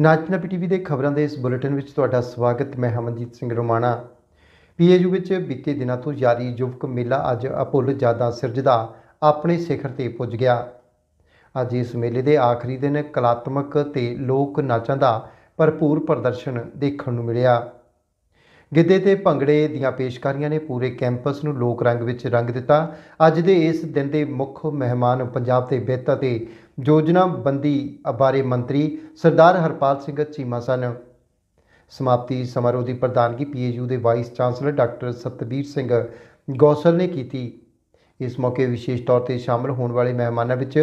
ਨਾਚਨਾ TV ਦੇ ਖਬਰਾਂ ਦੇ ਇਸ ਬੁਲੇਟਿਨ ਵਿੱਚ ਤੁਹਾਡਾ ਸਵਾਗਤ। ਮੈਂ ਹਮਨਜੀਤ ਸਿੰਘ ਰੋਮਾਣਾ। ਪੀਏਯੂ ਵਿੱਚ ਬੀਤੇ ਦਿਨਾਂ ਤੋਂ ਜਾਰੀ ਯੁਵਕ ਮੇਲਾ ਅੱਜ ਅਪੁੱਲ ਯਾਦਾਂ ਸਿਰਜਦਾ ਆਪਣੇ ਸਿਖਰ ਤੇ ਪੁੱਜ ਗਿਆ। ਅੱਜ ਇਸ ਮੇਲੇ ਦੇ ਆਖਰੀ ਦਿਨ ਕਲਾਤਮਕ ਤੇ ਲੋਕ ਨਾਚਾਂ ਦਾ ਭਰਪੂਰ ਪ੍ਰਦਰਸ਼ਨ ਦੇਖਣ ਨੂੰ ਮਿਲਿਆ। ਗਿੱਧੇ ਤੇ ਭੰਗੜੇ ਦੀਆਂ ਪੇਸ਼ਕਾਰੀਆਂ ਨੇ ਪੂਰੇ ਕੈਂਪਸ ਨੂੰ ਲੋਕ ਰੰਗ ਵਿੱਚ ਰੰਗ ਦਿੱਤਾ। ਅੱਜ ਦੇ ਇਸ ਦਿਨ ਦੇ ਮੁੱਖ ਮਹਿਮਾਨ ਪੰਜਾਬ ਦੇ ਵਿੱਤ ਅਤੇ ਯੋਜਨਾਬੰਦੀ ਬਾਰੇ ਮੰਤਰੀ ਸਰਦਾਰ ਹਰਪਾਲ ਸਿੰਘ ਚੀਮਾ ਸਨ। ਸਮਾਪਤੀ ਸਮਾਰੋਹ ਦੀ ਪ੍ਰਧਾਨਗੀ ਪੀਏਯੂ ਦੇ vice chancellor doctor Satbir Singh Gosal ਨੇ ਕੀਤੀ। ਇਸ ਮੌਕੇ ਵਿਸ਼ੇਸ਼ ਤੌਰ ਤੇ ਸ਼ਾਮਲ ਹੋਣ ਵਾਲੇ ਮਹਿਮਾਨਾਂ ਵਿੱਚ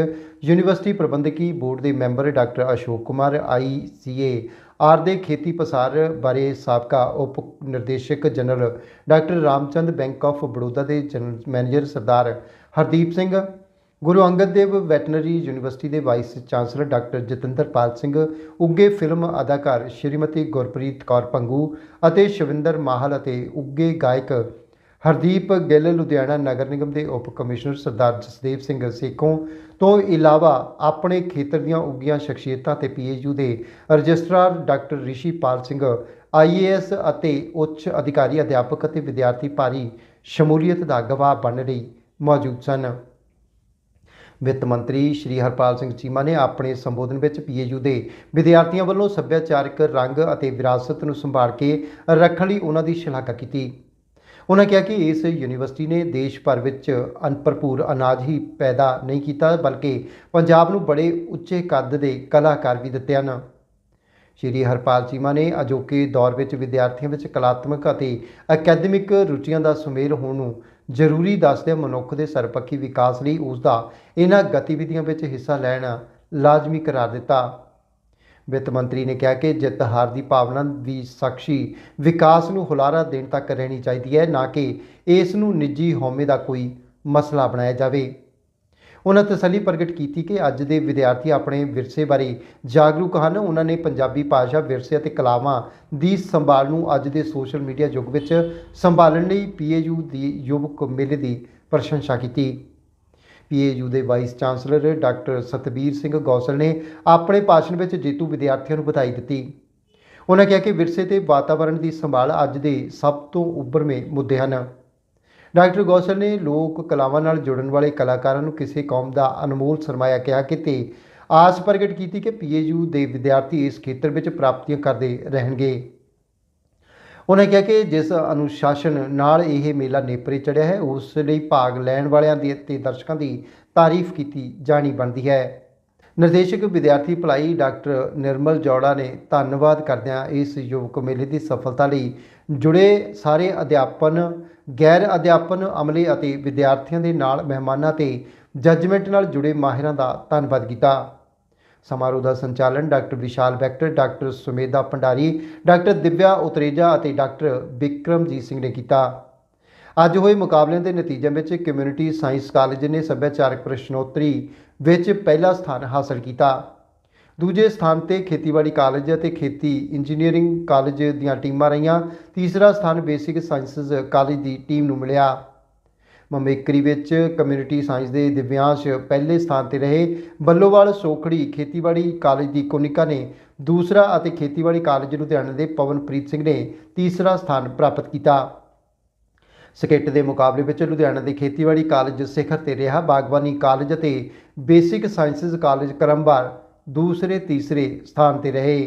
ਯੂਨੀਵਰਸਿਟੀ ਪ੍ਰਬੰਧਕੀ ਬੋਰਡ ਦੇ member doctor Ashok Kumar ICA R ਦੇ ਖੇਤੀ ਪਸਾਰ ਬਾਰੇ ਸਾਬਕਾ ਉਪ ਨਿਰਦੇਸ਼ਕ general doctor Ramchand bank of Baroda ਦੇ general manager Sardar Hardeep Singh, Guru Angad Dev veterinary university ਦੇ vice chancellor doctor Jatinderpal Singh ਉੱਗੇ ਫਿਲਮ ਅਦਾਕਾਰ ਸ਼੍ਰੀਮਤੀ ਗੁਰਪ੍ਰੀਤ ਕੌਰ ਪੰਗੂ ਅਤੇ ਸ਼ਵਿੰਦਰ ਮਾਹਲ ਅਤੇ ਉੱਗੇ ਗਾਇਕ ਹਰਦੀਪ ਗਿੱਲ, ਲੁਧਿਆਣਾ ਨਗਰ ਨਿਗਮ ਦੇ ਉਪ ਕਮਿਸ਼ਨਰ ਸਰਦਾਰ ਜਸਦੇਵ ਸਿੰਘ ਸੇਖੋਂ ਤੋਂ ਇਲਾਵਾ ਆਪਣੇ ਖੇਤਰ ਦੀਆਂ ਉੱਗੀਆਂ ਸ਼ਖਸੀਅਤਾਂ ਤੇ ਪੀਏਯੂ ਦੇ registrar doctor Rishipal Singh IAS ਅਤੇ ਉੱਚ ਅਧਿਕਾਰੀ ਅਧਿਆਪਕ ਅਤੇ ਵਿਦਿਆਰਥੀ ਭਾਰੀ ਸ਼ਮੂਲੀਅਤ ਦਾ ਗਵਾਹ ਬਣ ਰਹੀ ਮੌਜੂਦ ਸਨ। ਵਿੱਤ ਮੰਤਰੀ ਸ਼੍ਰੀ ਹਰਪਾਲ ਸਿੰਘ ਚੀਮਾ ਨੇ ਆਪਣੇ ਸੰਬੋਧਨ ਵਿੱਚ ਪੀਏਯੂ ਦੇ ਵਿਦਿਆਰਥੀਆਂ ਵੱਲੋਂ ਸੱਭਿਆਚਾਰਕ ਰੰਗ ਅਤੇ ਵਿਰਾਸਤ ਨੂੰ ਸੰਭਾਲ ਕੇ ਰੱਖਣ ਲਈ ਉਹਨਾਂ ਦੀ ਸ਼ਲਾਘਾ ਕੀਤੀ। ਉਹਨਾਂ ਕਿਹਾ ਕਿ ਇਸ ਯੂਨੀਵਰਸਿਟੀ ਨੇ ਦੇਸ਼ ਭਰ ਵਿੱਚ ਅਨਭਰਪੂਰ ਅਨਾਜ ਹੀ ਪੈਦਾ ਨਹੀਂ ਕੀਤਾ, ਬਲਕਿ ਪੰਜਾਬ ਨੂੰ ਬੜੇ ਉੱਚੇ ਕੱਦ ਦੇ ਕਲਾਕਾਰ ਵੀ ਦਿੱਤੇ ਹਨ। ਸ਼੍ਰੀ ਹਰਪਾਲ ਚੀਮਾ ਨੇ ਅਜੋਕੇ ਦੌਰ ਵਿੱਚ ਵਿਦਿਆਰਥੀਆਂ ਵਿੱਚ ਕਲਾਤਮਕ ਅਤੇ ਅਕੈਡਮਿਕ ਰੁਚੀਆਂ ਦਾ ਸੁਮੇਲ ਹੋਣ ਨੂੰ ਜ਼ਰੂਰੀ ਦੱਸਦੇ ਮਨੁੱਖ ਦੇ ਸਰਪੱਖੀ ਵਿਕਾਸ ਲਈ ਉਸ ਦਾ ਇਹਨਾਂ ਗਤੀਵਿਧੀਆਂ ਵਿੱਚ ਹਿੱਸਾ ਲੈਣਾ ਲਾਜ਼ਮੀ ਕਰਾਰ ਦਿੱਤਾ। ਵਿੱਤ ਮੰਤਰੀ ਨੇ ਕਿਹਾ ਕਿ ਜਿੱਤ ਹਾਰ ਦੀ ਭਾਵਨਾ ਦੀ ਸਾਖੀ ਵਿਕਾਸ ਨੂੰ ਹੁਲਾਰਾ ਦੇਣ ਤੱਕ ਰਹਿਣੀ ਚਾਹੀਦੀ ਹੈ, ਨਾ ਕਿ ਇਸ ਨੂੰ ਨਿੱਜੀ ਹਉਮੈ ਦਾ ਕੋਈ ਮਸਲਾ ਬਣਾਇਆ ਜਾਵੇ। ਉਹਨਾਂ ਤਸੱਲੀ ਪ੍ਰਗਟ ਕੀਤੀ ਕਿ ਅੱਜ ਦੇ ਵਿਦਿਆਰਥੀ ਆਪਣੇ ਵਿਰਸੇ ਬਾਰੇ ਜਾਗਰੂਕ ਹਨ। ਉਹਨਾਂ ਨੇ ਪੰਜਾਬੀ ਭਾਸ਼ਾ, ਵਿਰਸੇ ਅਤੇ ਕਲਾਵਾਂ ਦੀ ਸੰਭਾਲ ਨੂੰ ਅੱਜ ਦੇ ਸੋਸ਼ਲ ਮੀਡੀਆ ਯੁੱਗ ਵਿੱਚ ਸੰਭਾਲਣ ਲਈ ਪੀਏਯੂ ਦੀ ਯੁਵਕ ਮੇਲੇ ਦੀ ਪ੍ਰਸ਼ੰਸਾ ਕੀਤੀ। ਪੀਏਯੂ ਦੇ vice chancellor doctor Satbir Singh Gosal ਨੇ ਆਪਣੇ ਭਾਸ਼ਣ ਵਿੱਚ ਜੇਤੂ ਵਿਦਿਆਰਥੀਆਂ ਨੂੰ ਵਧਾਈ ਦਿੱਤੀ। ਉਹਨਾਂ ਕਿਹਾ ਕਿ ਵਿਰਸੇ ਤੇ ਵਾਤਾਵਰਣ ਦੀ ਸੰਭਾਲ ਅੱਜ ਦੇ ਸਭ ਤੋਂ ਉੱਭਰਵੇਂ ਮੁੱਦੇ ਹਨ। ਡਾਕਟਰ ਗੌਸਲ ਨੇ ਲੋਕ ਕਲਾਵਾਂ ਨਾਲ ਜੁੜਨ ਵਾਲੇ ਕਲਾਕਾਰਾਂ ਨੂੰ ਕਿਸੇ ਕੌਮ ਦਾ ਅਨਮੋਲ ਸਰਮਾਇਆ ਕਿਹਾ ਕਿ ਤੇ ਆਸ ਪ੍ਰਗਟ ਕੀਤੀ ਕਿ ਪੀਏਯੂ ਦੇ ਵਿਦਿਆਰਥੀ ਇਸ ਖੇਤਰ ਵਿੱਚ ਪ੍ਰਾਪਤੀਆਂ ਕਰਦੇ ਰਹਿਣਗੇ। ਉਹਨਾਂ ਕਿਹਾ ਕਿ ਜਿਸ ਅਨੁਸ਼ਾਸਨ ਨਾਲ ਇਹ ਮੇਲਾ ਨੇਪਰੇ ਚੜਿਆ ਹੈ, ਉਸ ਲਈ ਭਾਗ ਲੈਣ ਵਾਲਿਆਂ ਦੀ ਤੇ ਦਰਸ਼ਕਾਂ ਦੀ ਤਾਰੀਫ ਕੀਤੀ ਜਾਣੀ ਬਣਦੀ ਹੈ। ਨਿਰਦੇਸ਼ਕ ਵਿਦਿਆਰਥੀ ਭਲਾਈ ਡਾਕਟਰ ਨਿਰਮਲ ਜੌੜਾ ਨੇ ਧੰਨਵਾਦ ਕਰਦਿਆਂ ਇਸ ਯੁਵਕ ਮੇਲੇ ਦੀ ਸਫਲਤਾ ਲਈ ਜੁੜੇ ਸਾਰੇ ਅਧਿਆਪਨ, ਗੈਰ ਅਧਿਆਪਨ ਅਮਲੇ ਅਤੇ ਵਿਦਿਆਰਥੀਆਂ ਦੇ ਨਾਲ ਮਹਿਮਾਨਾਂ ਤੇ ਜੱਜਮੈਂਟ ਨਾਲ ਜੁੜੇ ਮਾਹਿਰਾਂ ਦਾ ਧੰਨਵਾਦ ਕੀਤਾ। ਸਮਾਰੋਹ ਦਾ ਸੰਚਾਲਨ doctor Vishal Vector, doctor Sumedha Bhandari, doctor Divya Utreja ਅਤੇ ਡਾਕਟਰ ਵਿਕਰਮਜੀਤ ਸਿੰਘ ਨੇ ਕੀਤਾ। ਅੱਜ ਹੋਏ ਮੁਕਾਬਲਿਆਂ ਦੇ ਨਤੀਜਿਆਂ ਵਿੱਚ ਕਮਿਊਨਿਟੀ ਸਾਇੰਸ ਕਾਲਜ ਨੇ ਸੱਭਿਆਚਾਰਕ ਪ੍ਰਸ਼ਨੋਤਰੀ ਵਿੱਚ ਪਹਿਲਾ ਸਥਾਨ ਹਾਸਲ ਕੀਤਾ। ਦੂਜੇ ਸਥਾਨ ਤੇ ਖੇਤੀਬਾੜੀ ਕਾਲਜ ਅਤੇ ਖੇਤੀ ਇੰਜੀਨੀਅਰਿੰਗ ਕਾਲਜ ਦੀਆਂ ਟੀਮਾਂ ਰਹੀਆਂ। ਤੀਸਰਾ ਸਥਾਨ ਬੇਸਿਕ ਸਾਇੰਸਜ਼ ਕਾਲਜ ਦੀ ਟੀਮ ਨੂੰ ਮਿਲਿਆ। ਮਮੇਕਰੀ ਵਿੱਚ ਕਮਿਊਨਿਟੀ ਸਾਇੰਸ ਦੇ ਦਿਵਿਆਂਸ਼ ਪਹਿਲੇ ਸਥਾਨ ਤੇ ਰਹੇ ਬੱਲੋਵਾਲ, ਸੋਖੜੀ, ਖੇਤੀਬਾੜੀ ਕਾਲਜ ਦੀ ਕੋਨਿਕਾ ਨੇ ਦੂਸਰਾ ਅਤੇ ਖੇਤੀਬਾੜੀ ਕਾਲਜ ਲੁਧਿਆਣਾ ਦੇ ਪਵਨਪ੍ਰੀਤ ਸਿੰਘ ਨੇ ਤੀਸਰਾ ਸਥਾਨ ਪ੍ਰਾਪਤ ਕੀਤਾ। ਸਕਿੱਟ ਦੇ ਮੁਕਾਬਲੇ ਵਿੱਚ ਲੁਧਿਆਣਾ ਦੇ ਖੇਤੀਬਾੜੀ ਕਾਲਜ ਸਿਖਰ ਤੇ ਰਿਹਾ। ਬਾਗਬਾਨੀ ਕਾਲਜ ਅਤੇ ਬੇਸਿਕ ਸਾਇੰਸਜ਼ ਕਾਲਜ ਕਰਮਵਾਰ ਦੂਸਰੇ ਤੀਸਰੇ ਸਥਾਨ ਤੇ ਰਹੇ।